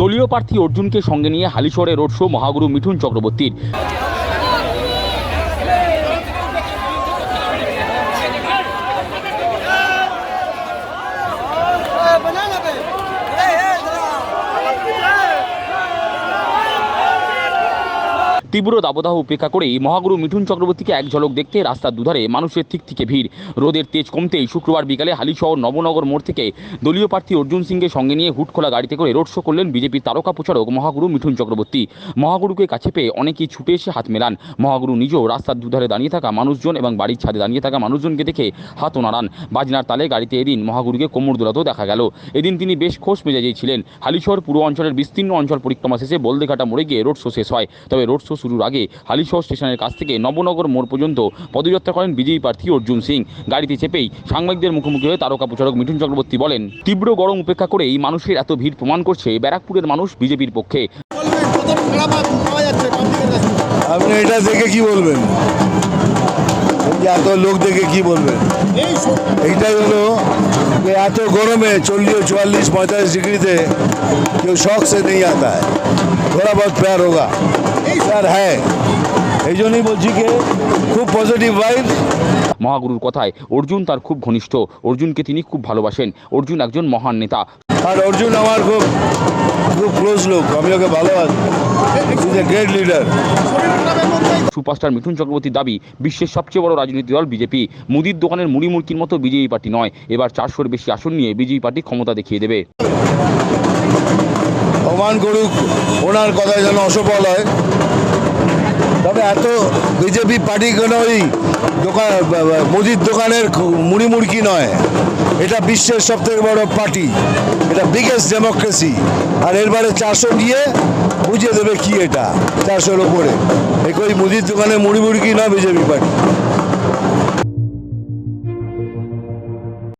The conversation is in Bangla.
দলীয় প্রার্থী অর্জুনকে সঙ্গে নিয়ে হালিশহরে রোড শো মহাগুরু মিঠুন চক্রবর্তীর। তীব্র দাবদাহ উপেক্ষা করেই মহাগুরু মিঠুন চক্রবর্তীকে এক ঝলক দেখতে রাস্তার দুধারে মানুষের থিক থেকে ভিড়। রোদের তেজ কমতেই শুক্রবার বিকালে হালিশহর নবনগর মোড় থেকে দলীয় প্রার্থী অর্জুন সিংকে সঙ্গে নিয়ে হুটখোলা গাড়িতে করে রোড শো করলেন বিজেপির তারকা প্রচারক মহাগুরু মিঠুন চক্রবর্তী। মহাগুরুকে কাছে পেয়ে অনেকেই ছুটে এসে হাত মেলান। মহাগুরু নিজেও রাস্তার দুধারে দাঁড়িয়ে থাকা মানুষজন এবং বাড়ির ছাদে দাঁড়িয়ে থাকা মানুষজনকে দেখে হাতও নাড়ান বাজনার তালে গাড়িতে এদিন মহাগুরুকে কোমর দোলাতেও দেখা গেল। এদিন তিনি বেশ খোশ মেজাজেই ছিলেন। হালিশহর পুরো অঞ্চলের বিস্তীর্ণ অঞ্চল পরিক্রমা শেষে বলদেঘাটা মোড়ে গিয়ে রোড শো শেষ হয়। তবে রোড শো শুরুর আগে হালিশহর স্টেশনের কাছ থেকে নবনগর মোড় পর্যন্ত পদযাত্রা করেন বিজেপি প্রার্থী অর্জুন সিং গাড়িতে চেপেই সাংবাদিকদের মুখোমুখি হয়ে তারকা প্রচারক মিঠুন চক্রবর্তী বলেন তীব্র গরম উপেক্ষা করেই মানুষের এত ভিড় প্রমাণ করছে ব্যারাকপুরের মানুষ বিজেপির পক্ষে আপনি এটা দেখে কি বলবেন এই যে এত লোক দেখে কি বলবেন এইটাই হলো যে এত গরমে চল্লিশ চুয়াল্লিশ पैंतालीस ডিগ্রিতে কেউ শখ সে नहीं आता है थोड़ा बहुत प्यार होगा স্যার হ্যাঁ। এই জন্যই বলছি কে খুব পজিটিভ ভাইব মহাগুরুর কথায় অর্জুন তার খুব ঘনিষ্ঠ। অর্জুনকে তিনি খুব ভালোবাসেন। অর্জুন একজন মহান নেতা। আর অর্জুন আমার খুব খুব ক্লোজ লোক। আমি ওকে ভালোবাসি। গ্রেট লিডার সুপারস্টার মিঠুন চক্রবর্তীর দাবি বিশ্বের সবচেয়ে বড় রাজনৈতিক দল বিজেপি। মুদির দোকানের মুড়ি মুড়কির মতো বিজেপি পার্টি নয়। এবার চারশোর বেশি আসন নিয়ে বিজেপি পার্টি ক্ষমতা দেখিয়ে দেবে। ভগবান করুক, ওনার কথায় যেন অসফল হয়। তবে এত বিজেপি পার্টি কোনো ওই দোকান মুদির দোকানের খু- মুড়ি মুড়কি নয়? এটা বিশ্বের সব থেকে বড় পার্টি। এটা বিগেস্ট ডেমোক্রেসি আর এরবারে চারশো গিয়ে বুঝিয়ে দেবে কি এটা, চারশোর ওপরে এই মুদির দোকানে মুড়ি মুড়কি নয় বিজেপি পার্টি।